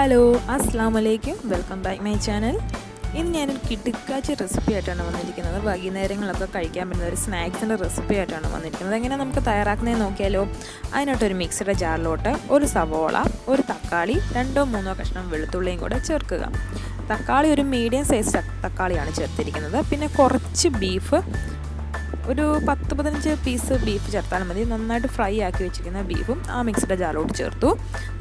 Hello അസ്സാം വലൈക്കും welcome back my channel. ഇന്ന് ഞാനൊരു കിടുക്കാച്ചി റെസിപ്പി ആയിട്ടാണ് വന്നിരിക്കുന്നത്. വൈകുന്നേരങ്ങളൊക്കെ കഴിക്കാൻ പറ്റുന്ന ഒരു സ്നാക്സിന്റെ റെസിപ്പി ആയിട്ടാണ് വന്നിരിക്കുന്നത്. എങ്ങനെ നമുക്ക് തയ്യാറാക്കുന്നത് നോക്കിയാലോ അതിനായിട്ടൊരു മിക്സിയുടെ ജാറിലോട്ട് ഒരു സവോള ഒരു തക്കാളി രണ്ടോ മൂന്നോ കഷ്ണം വെളുത്തുള്ളിയും കൂടെ ചേർക്കുക. തക്കാളി ഒരു മീഡിയം സൈസ് തക്കാളിയാണ് ചേർത്തിരിക്കുന്നത്. പിന്നെ കുറച്ച് ബീഫ് ഒരു പത്ത് പതിനഞ്ച് പീസ് ബീഫ് ചേർത്താൽ മതി. നന്നായിട്ട് ഫ്രൈ ആക്കി വെച്ചിരിക്കുന്ന ബീഫും ആ മിക്സിയുടെ ജാലോട്ട് ചേർത്തു.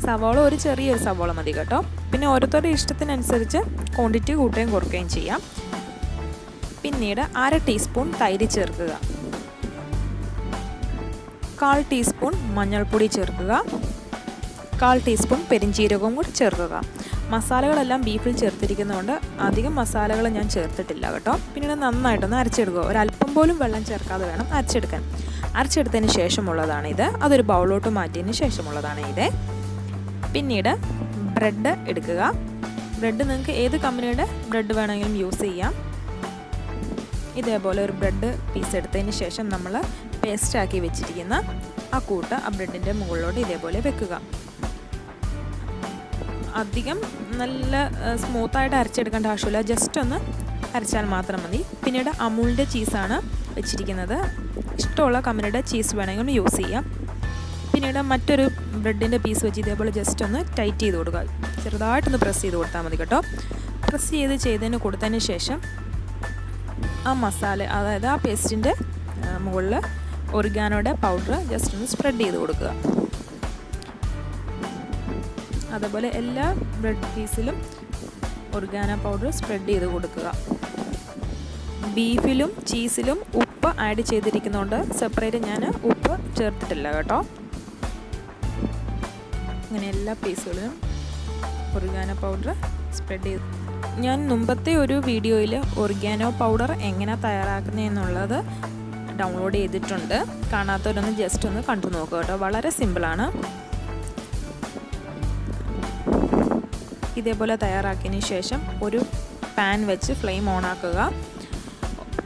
സവാള ഒരു ചെറിയൊരു സവാള മതി കേട്ടോ. പിന്നെ ഓരോരുത്തരുടെ ഇഷ്ടത്തിനനുസരിച്ച് ക്വാണ്ടിറ്റി കൂട്ടുകയും കുറയ്ക്കുകയും ചെയ്യാം. പിന്നീട് അര ടീസ്പൂൺ തൈര് ചേർക്കുക. കാൽ ടീസ്പൂൺ മഞ്ഞൾപ്പൊടി ചേർക്കുക. കാൽ ടീസ്പൂൺ പെരിഞ്ചീരകവും കൂടി ചേർക്കുക. മസാലകളെല്ലാം ബീഫിൽ ചേർത്തിരിക്കുന്നതുകൊണ്ട് അധികം മസാലകൾ ഞാൻ ചേർത്തിട്ടില്ല കേട്ടോ. പിന്നീട് നന്നായിട്ടൊന്ന് അരച്ചെടുക്കുക. ഒരല്പം പോലും വെള്ളം ചേർക്കാതെ വേണം അരച്ചെടുക്കാൻ. അരച്ചെടുത്തതിന് ശേഷമുള്ളതാണ് ഇത് അതൊരു ബൗളോട്ട് മാറ്റിയതിന് ശേഷമുള്ളതാണ് ഇത്. പിന്നീട് ബ്രെഡ് എടുക്കുക. ബ്രെഡ് നിങ്ങൾക്ക് ഏത് കമ്പനിയുടെ ബ്രെഡ് വേണമെങ്കിലും യൂസ് ചെയ്യാം. ഇതേപോലെ ഒരു ബ്രെഡ് പീസ് എടുത്തതിന് ശേഷം നമ്മൾ പേസ്റ്റാക്കി വെച്ചിരിക്കുന്ന ആ കൂട്ട് ആ ബ്രെഡിന്റെ മുകളിലോട്ട് ഇതേപോലെ വെക്കുക. അധികം നല്ല സ്മൂത്തായിട്ട് അരച്ചെടുക്കേണ്ട ആവശ്യമില്ല. ജസ്റ്റ് ഒന്ന് അരച്ചാൽ മാത്രം മതി. പിന്നീട് അമൂലിന്റെ ചീസാണ് വെച്ചിരിക്കുന്നത്. ഇഷ്ടമുള്ള കമ്പനിയുടെ ചീസ് വേണമെങ്കിൽ ഒന്ന് യൂസ് ചെയ്യാം. പിന്നീട് മറ്റൊരു ബ്രെഡിന്റെ പീസ് വെച്ച് ഇതേപോലെ ജസ്റ്റ് ഒന്ന് ടൈറ്റ് ചെയ്ത് കൊടുക്കുക. ചെറുതായിട്ടൊന്ന് പ്രസ് ചെയ്ത് കൊടുത്താൽ മതി കേട്ടോ. പ്രസ് ചെയ്ത് ചെയ്തതിന് കൊടുത്തതിന് ശേഷം ആ മസാല അതായത് ആ പേസ്റ്റിന്റെ മുകളിൽ ഒറിഗാനോയുടെ പൗഡർ ജസ്റ്റ് ഒന്ന് സ്പ്രെഡ് ചെയ്ത് കൊടുക്കുക. അതുപോലെ എല്ലാ ബ്രെഡ് പീസിലും ഒർഗാന പൗഡർ സ്പ്രെഡ് ചെയ്ത് കൊടുക്കുക. ബീഫിലും ചീസിലും ഉപ്പ് ആഡ് ചെയ്തിരിക്കുന്നതുകൊണ്ട് സെപ്പറേറ്റ് ഞാൻ ഉപ്പ് ചേർത്തിട്ടില്ല കേട്ടോ. അങ്ങനെ എല്ലാ പീസുകളിലും ഒർഗാന പൗഡർ സ്പ്രെഡ് ചെയ്ത് ഞാൻ മുമ്പത്തെ ഒരു വീഡിയോയിൽ ഒർഗാനോ പൗഡർ എങ്ങനെ തയ്യാറാക്കുന്നതെന്നുള്ളത് ഡൗൺലോഡ് ചെയ്തിട്ടുണ്ട്. കാണാത്തവരൊന്ന് ജസ്റ്റ് ഒന്ന് കണ്ടു നോക്കുക കേട്ടോ. വളരെ സിമ്പിളാണ്. ഇതേപോലെ തയ്യാറാക്കിയതിന് ശേഷം ഒരു പാൻ വെച്ച് ഫ്ലെയിം ഓൺ ആക്കുക.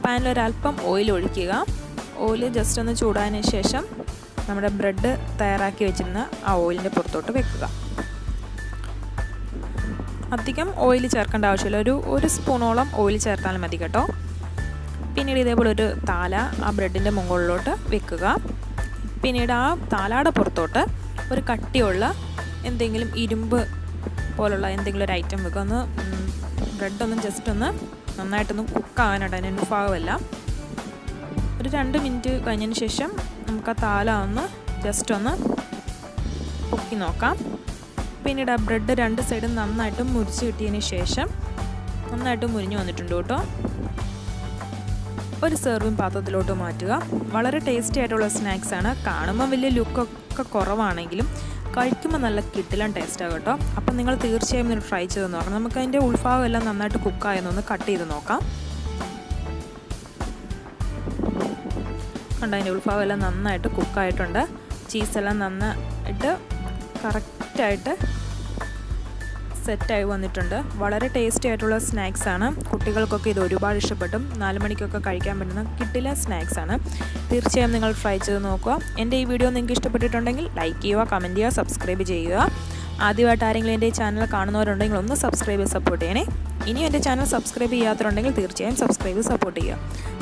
പാനിൽ ഒരല്പം ഓയിൽ ഒഴിക്കുക. ഓയിൽ ജസ്റ്റ് ഒന്ന് ചൂടായതിന് ശേഷം നമ്മുടെ ബ്രെഡ് തയ്യാറാക്കി വെച്ചിരുന്ന ആ ഓയിലിന്റെ പുറത്തോട്ട് വെക്കുക. അധികം ഓയിൽ ചേർക്കേണ്ട ആവശ്യമില്ല. ഒരു ഒരു സ്പൂണോളം ഓയിൽ ചേർത്താൽ മതി കേട്ടോ. പിന്നീട് ഇതേപോലെ ഒരു താല ആ ബ്രെഡിന്റെ മുകളിലോട്ട് വെക്കുക. പിന്നീട് ആ താലയുടെ പുറത്തോട്ട് ഒരു കട്ടിയുള്ള എന്തെങ്കിലും ഇരുമ്പ് പോലുള്ള എന്തെങ്കിലും ഒരു ഐറ്റം വെക്കുക ഒന്ന് ബ്രെഡൊന്നും ജസ്റ്റ് ഒന്ന് നന്നായിട്ടൊന്ന് കുക്കാവാനായിട്ട് അതിന് ഭാഗമല്ല ഒരു രണ്ട് മിനിറ്റ് കഴിഞ്ഞതിന് ശേഷം നമുക്ക് ആ താല ഒന്ന് ജസ്റ്റ് ഒന്ന് പൊക്കി നോക്കാം. പിന്നീട് ആ ബ്രെഡ് രണ്ട് സൈഡും നന്നായിട്ട് മുരിച്ച് കിട്ടിയതിന് ശേഷം നന്നായിട്ട് മുരിഞ്ഞു വന്നിട്ടുണ്ട് കേട്ടോ. ഒരു സെർവിങ് പാത്രത്തിലോട്ട് മാറ്റുക. വളരെ ടേസ്റ്റി ആയിട്ടുള്ള സ്നാക്സാണ് കാണുമ്പോൾ വലിയ ലുക്കൊക്കെ കുറവാണെങ്കിലും കഴിക്കുമ്പോൾ നല്ല കിട്ടിലും ടേസ്റ്റാണ് കേട്ടോ. അപ്പം നിങ്ങൾ തീർച്ചയായും ഒന്ന് ട്രൈ ചെയ്ത് നോക്കണം. നമുക്ക് അതിന്റെ ഉൾഭാഗം എല്ലാം നന്നായിട്ട് കുക്കായെന്നൊന്ന് കട്ട് ചെയ്ത് നോക്കാം. കണ്ട അതിന്റെ ഉൾഭാഗം എല്ലാം നന്നായിട്ട് കുക്കായിട്ടുണ്ട് ചീസെല്ലാം നന്നായിട്ട് കറക്റ്റായിട്ട് സെറ്റായി വന്നിട്ടുണ്ട്. വളരെ ടേസ്റ്റി ആയിട്ടുള്ള സ്നാക്സ് ആണ്. കുട്ടികൾക്കൊക്കെ ഇത് ഒരുപാട് ഇഷ്ടപ്പെട്ടും നാല് മണിക്കൊക്കെ കഴിക്കാൻ പറ്റുന്ന കിട്ടില്ല സ്നാക്സ് ആണ്. തീർച്ചയായും നിങ്ങൾ ട്രൈ ചെയ്ത് നോക്കുക. എന്റെ ഈ വീഡിയോ നിങ്ങൾക്ക് ഇഷ്ടപ്പെട്ടിട്ടുണ്ടെങ്കിൽ ലൈക്ക് ചെയ്യുക കമന്റ് ചെയ്യുക സബ്സ്ക്രൈബ് ചെയ്യുക. ആദ്യമായിട്ട് ആരെങ്കിലും എന്റെ ചാനൽ കാണുന്നവരുണ്ടെങ്കിൽ ഒന്ന് സബ്സ്ക്രൈബ് ചെയ്ത് സപ്പോർട്ട് ചെയ്യണേ. ഇനി എന്റെ ചാനൽ സബ്സ്ക്രൈബ് ചെയ്യാത്തവരുണ്ടെങ്കിൽ തീർച്ചയായും സബ്സ്ക്രൈബ് സപ്പോർട്ട് ചെയ്യുക.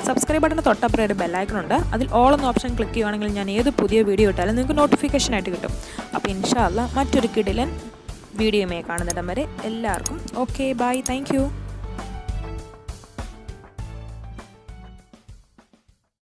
സബ്സ്ക്രൈബ് ബട്ടന്റെ തൊട്ടപ്പുറം ഒരു ബെല്ലൈക്കൺ ഉണ്ട്. അതിൽ ഓൾ എന്ന ഓപ്ഷൻ ക്ലിക്ക് ചെയ്യുകയാണെങ്കിൽ ഞാൻ ഏത് പുതിയ വീഡിയോ ഇട്ടാലും നിങ്ങൾക്ക് നോട്ടിഫിക്കേഷൻ ആയിട്ട് കിട്ടും. അപ്പോൾ ഇൻഷാല്ല മറ്റൊരു കിടിലൻ വീഡിയോയുമായി കാണുന്നിടം വരെ എല്ലാവർക്കും ഓക്കെ ബൈ താങ്ക്